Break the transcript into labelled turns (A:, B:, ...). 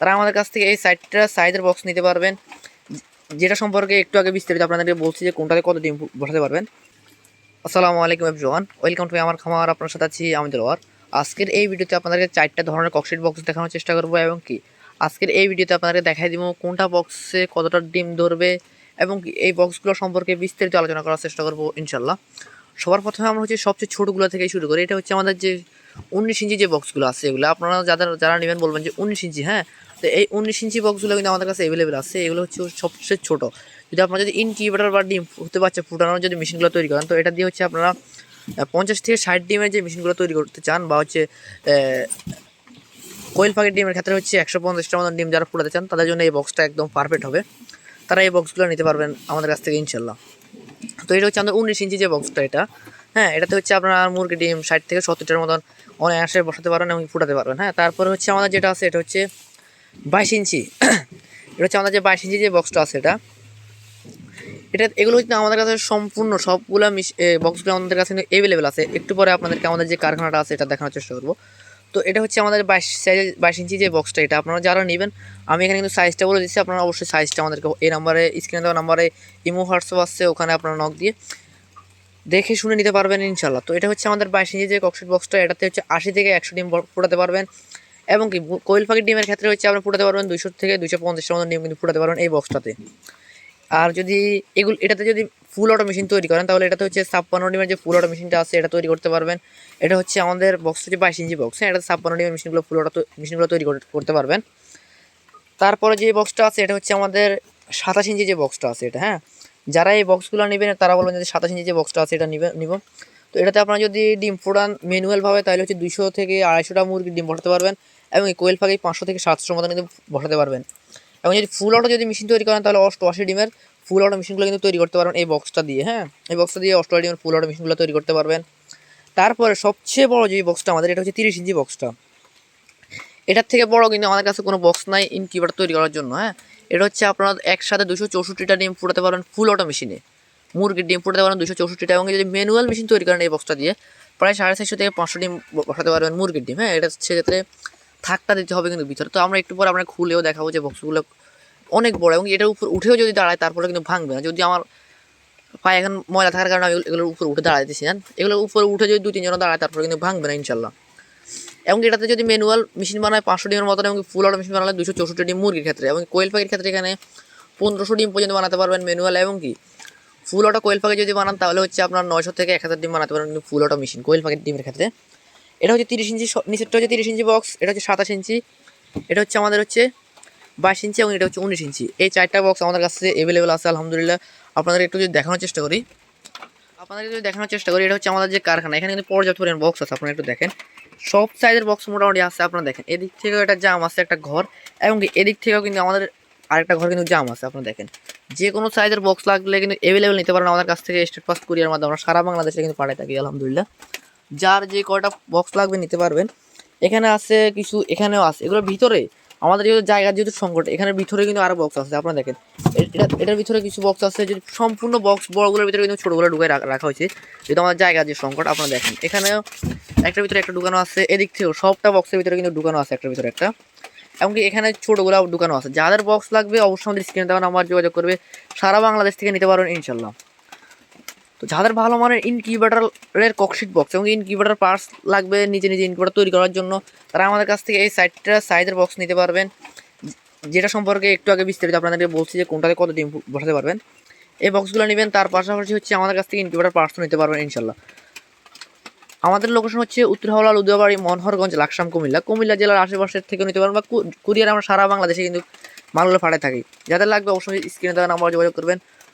A: তারা আমাদের কাছ থেকে এই সাইডটা সাইজের বক্স নিতে পারবেন। যেটা সম্পর্কে একটু আগে বিস্তারিত আপনাদেরকে বলছি যে কোনটাতে কত ডিম বসাতে পারবেন। আসসালামু আলাইকুম এভরিওয়ান ওয়েলকাম টু আমার খামার, আপনার সাথে আছি আমি দেলোয়ার। আজকের এই ভিডিওতে আপনাদেরকে চারটা ধরনের ককশিট বক্স দেখানোর চেষ্টা করব এবং কি, আজকের এই ভিডিওতে আপনাদেরকে দেখাই দিব কোনটা বক্সে কতটা ডিম ধরবে এবং এই বক্সগুলো সম্পর্কে বিস্তারিত আলোচনা করার চেষ্টা করব ইনশাল্লাহ সবার প্রথমে আমরা হচ্ছে সবচেয়ে ছোটোগুলো থেকে শুরু করি। এটা হচ্ছে আমাদের যে উনিশ ইঞ্চি যে বক্সগুলো আছে এগুলো। আপনারা যাদের, যারা নেবেন বলবেন যে উনিশ ইঞ্চি হ্যাঁ? তো এই উনিশ ইঞ্চি বক্সগুলো কিন্তু আমাদের কাছে অ্যাভেলেবেল আছে। এগুলো হচ্ছে সবচেয়ে ছোটো। যদি আপনারা যদি ইনকিউবেটার বা ডিম হতে পারছে ফুটানোর যদি মেশিনগুলো তৈরি করেন, তো এটা দিয়ে হচ্ছে আপনারা পঞ্চাশ থেকে ষাট ডিমের যে মেশিনগুলো তৈরি করতে চান বা হচ্ছে কোয়েল পাখির ডিমের ক্ষেত্রে হচ্ছে একশো পঞ্চাশটার মতন ডিম যারা ফুটাতে চান, তাদের জন্য এই বক্সটা একদম পারফেক্ট হবে। তারা এই বক্সগুলো নিতে পারবেন আমাদের কাছ থেকে ইনশাল্লাহ তো এটা হচ্ছে আমাদের উনিশ ইঞ্চি যে বক্সটা এটা হ্যাঁ এটাতে হচ্ছে আপনার মুরগি ডিম ষাট থেকে সত্তরটার মতন অনায়াসে বসাতে পারবেন এবং ফুটাতে পারবেন হ্যাঁ। তারপরে হচ্ছে আমাদের যেটা আছে, এটা হচ্ছে বাইশ ইঞ্চি। এটা হচ্ছে আমাদের যে বাইশ ইঞ্চি যে বক্সটা আছে এটা এটা, এগুলো হচ্ছে আমাদের কাছে সম্পূর্ণ সবগুলো মিশ বক্সগুলো আমাদের কাছে অ্যাভেলেবেল আছে। একটু পরে আপনাদেরকে আমাদের যে কারখানাটা আছে, এটা দেখানোর চেষ্টা করব। তো এটা হচ্ছে আমাদের বাইশ সাইজের বাইশ ইঞ্চি যে বক্সটা এটা আপনারা যারা নেবেন, আমি এখানে কিন্তু সাইজটা বলে দিচ্ছি, আপনারা অবশ্যই সাইজটা আমাদেরকে এই নাম্বারে স্ক্রিনে দেওয়া নাম্বারে ইমো হোয়াটসঅ্যাপ আসছে ওখানে আপনারা নক দিয়ে দেখে শুনে নিতে পারবেন ইনশাল্লাহ তো এটা হচ্ছে আমাদের বাইশ ইঞ্চি যে ককশিট বক্সটা এটাতে হচ্ছে আশি থেকে একশো ডিম ফোটাতে পারবেন। এবং কি কোয়েল পাখির ডিমের ক্ষেত্রে হচ্ছে আপনি ফুটাতে পারবেন দুইশো থেকে দুইশো পঞ্চাশটার মতো ডিম কিন্তু ফুটাতে পারবেন এই বক্সটাতে আর যদি এগুলো, এটাতে যদি ফুল অটো মেশিন তৈরি করেন, তাহলে এটাতে হচ্ছে ছাপ্পান্ন ডিমের যে ফুল অটো মেশিনটা আছে, এটা তৈরি করতে পারবেন। এটা হচ্ছে আমাদের বক্স হচ্ছে বাইশ ইঞ্চি বক্স হ্যাঁ এটা ছাপ্পান্ন ডিমের মেশিনগুলো ফুল অটো মেশিনগুলো তৈরি করতে পারবেন। তারপরে যে বক্সটা আছে, এটা হচ্ছে আমাদের সাতাশ ইঞ্চি যে বক্সটা আছে এটা হ্যাঁ? যারা এই বক্সগুলো নেবেন, তারা বলবেন যে সাতাশ ইঞ্চি যে বক্সটা আছে, এটা নিবে, নিব। তো এটাতে আপনারা যদি ডিম ফোড়ান ম্যানুয়ালভাবে তাহলে হচ্ছে দুশো থেকে আড়াইশোটা মুরগির ডিম বসাতে পারবেন এবং এই কোয়েল পাখি পাঁচশো থেকে সাতশোর মতো কিন্তু বসাতে পারবেন। এবং যদি ফুল অটো যদি মেশিন তৈরি করেন, তাহলে অষ্টআশি ডিমের ফুল অটো মেশিনগুলো কিন্তু তৈরি করতে পারবেন এই বক্সটা দিয়ে হ্যাঁ? এই বক্সটা দিয়ে অষ্টআশি ডিমের ফুল অটো মেশিনগুলো তৈরি করতে পারবেন। তারপরে সবচেয়ে বড় যে বক্সটা আমাদের, এটা হচ্ছে তিরিশ ইঞ্চি বক্সটা এটার থেকে বড় কিন্তু আমাদের কাছে কোনো বক্স নাই ইনকিউবেটার তৈরি করার জন্য হ্যাঁ? এটা হচ্ছে আপনারা একসাথে দুশো চৌষট্টিটা ডিম ফুটাতে পারবেন ফুল অটো মেশিনে মুরগির ডিম ফুটাতে পারেন দুশো চৌষট্টিটা এবং যদি ম্যানুয়াল মেশিন তৈরি করেন এই বক্সটা দিয়ে, প্রায় সাড়ে চারশো থেকে পাঁচশো ডিম বসাতে পারবেন মুরগির ডিম হ্যাঁ? এটা সেক্ষেত্রে থাকটা দিতে হবে কিন্তু ভিতরে। তো আমরা একটু পরে আমরা খুলেও দেখাবো যে বক্সগুলো অনেক বড় এবং এটার উপর উঠেও যদি দাঁড়ায় তারপরে কিন্তু ভাঙবে না। যদি আমার পায়ে এখন ময়লা থাকার কারণে আমি এগুলোর উপর উঠে দাঁড়াইতেছি না এগুলোর উপরে উঠে যদি দুই তিনজন দাঁড়ায় তারপরে কিন্তু ভাঙবে না ইনশাল্লাহ এবং এটাতে যদি ম্যানুয়াল মেশিন বানায় পাঁচশো ডিমের মতন এবং ফুল অটো মেশিন বানালে দুশো চৌষট্টি ডিম মুরগির ক্ষেত্রে। এবং কোয়েল পাখির ক্ষেত্রে এখানে পনেরোশো ডিম পর্যন্ত বানাতে পারবেন ম্যানুয়াল এবং কি? ফুল অটো কোয়েল পাখি যদি বানান তাহলে হচ্ছে আপনার নয়শো থেকে এক হাজার ডিম বানাতে পারবেন ফুল অটো মেশিন কোয়েল পাখির ডিমের ক্ষেত্রে। এটা হচ্ছে তিরিশ ইঞ্চি নিচেরটা হচ্ছে তিরিশ ইঞ্চি বক্স এটা হচ্ছে সাতাশ ইঞ্চি, এটা হচ্ছে আমাদের হচ্ছে বাইশ ইঞ্চি এবং এটা হচ্ছে উনিশ ইঞ্চি। এই চারটা বক্স আমাদের কাছে অ্যাভেলেবেল আছে, আলহামদুলিল্লাহ। আপনাদের একটু যদি দেখানোর চেষ্টা করি আপনাদের যদি দেখানোর চেষ্টা করি, এটা হচ্ছে আমাদের যে কারখানা, এখানে কিন্তু পর্যাপ্ত পরিমাণ বক্স আছে, আপনারা একটু দেখেন। সব সাইজের বক্স মোটামুটি আছে, আপনারা দেখেন। এদিক থেকেও একটা জাম আছে, একটা ঘর, এবং এদিক থেকেও কিন্তু আমাদের আরেকটা ঘর কিন্তু জাম আছে, আপনারা দেখেন। যে কোনো সাইজের বক্স লাগলে কিন্তু অ্যাভেলেবেল নিতে পারেন আমাদের কাছ থেকে স্টেট পাস কুরিয়ার মাধ্যমে। আমরা সারা বাংলাদেশে কিন্তু পাঠাই থাকি, আলহামদুলিল্লাহ। যার যে কয়টা বক্স লাগবে নিতে পারবেন। এখানে আছে কিছু, এখানেও আছে। এগুলোর ভিতরে, আমাদের যেহেতু জায়গার যেহেতু সংকট, এখানে ভিতরে কিন্তু আরও বক্স আছে। আপনারা দেখেন এটা, এটার ভিতরে কিছু বক্স আছে যদি সম্পূর্ণ বক্স বড়গুলোর ভিতরে কিন্তু ছোটোগুলো ঢুকে রাখা হয়েছে। যেহেতু আমাদের জায়গার যে সংকট, আপনারা দেখেন, এখানেও একটার ভিতরে একটা ঢুকানো আছে। এদিক থেকেও সবটা বক্সের ভিতরে কিন্তু ঢুকানো আছে একটার ভিতরে একটা। এমনকি এখানে ছোটোগুলো ঢুকানো আছে। যাদের বক্স লাগবে, অবশ্যই আমাদের স্ক্রিনে দেওয়া আমার যোগাযোগ করবে। সারা বাংলাদেশ থেকে নিতে পারবেন ইনশাল্লাহ তো যাদের ভালো মানের ইনকিউবেটারের ককশিট বক্স এবং ইনকিউবেটার পার্টস লাগবে, নিজে নিজে ইনকিউবেটার তৈরি করার জন্য, তারা আমাদের কাছ থেকে এই সাইডটা সাইজের বক্স নিতে পারবেন। যেটা সম্পর্কে একটু আগে বিস্তারিত আপনাদেরকে বলছি যে কোনটাতে কত ডিম বসাতে পারবেন। এই বক্সগুলো নেবেন, তার পাশাপাশি হচ্ছে আমাদের কাছ থেকে ইনকিউবেটার পার্টসও নিতে পারবেন, ইনশাল্লাহ। আমাদের লোকেশন হচ্ছে উত্তর হাওড়া লুদিয়াবাড়ি মনোহরগঞ্জ, লাকসাম, কুমিল্লা। কুমিল্লা জেলার আশেপাশের থেকে নিতে পারবেন বা কুরিয়ার আমরা সারা বাংলাদেশে কিন্তু মালগুলো পাঠায় থাকি। যাদের লাগবে অবশ্যই স্ক্রিনে দেওয়া নাম্বার যোগাযোগ করবেন।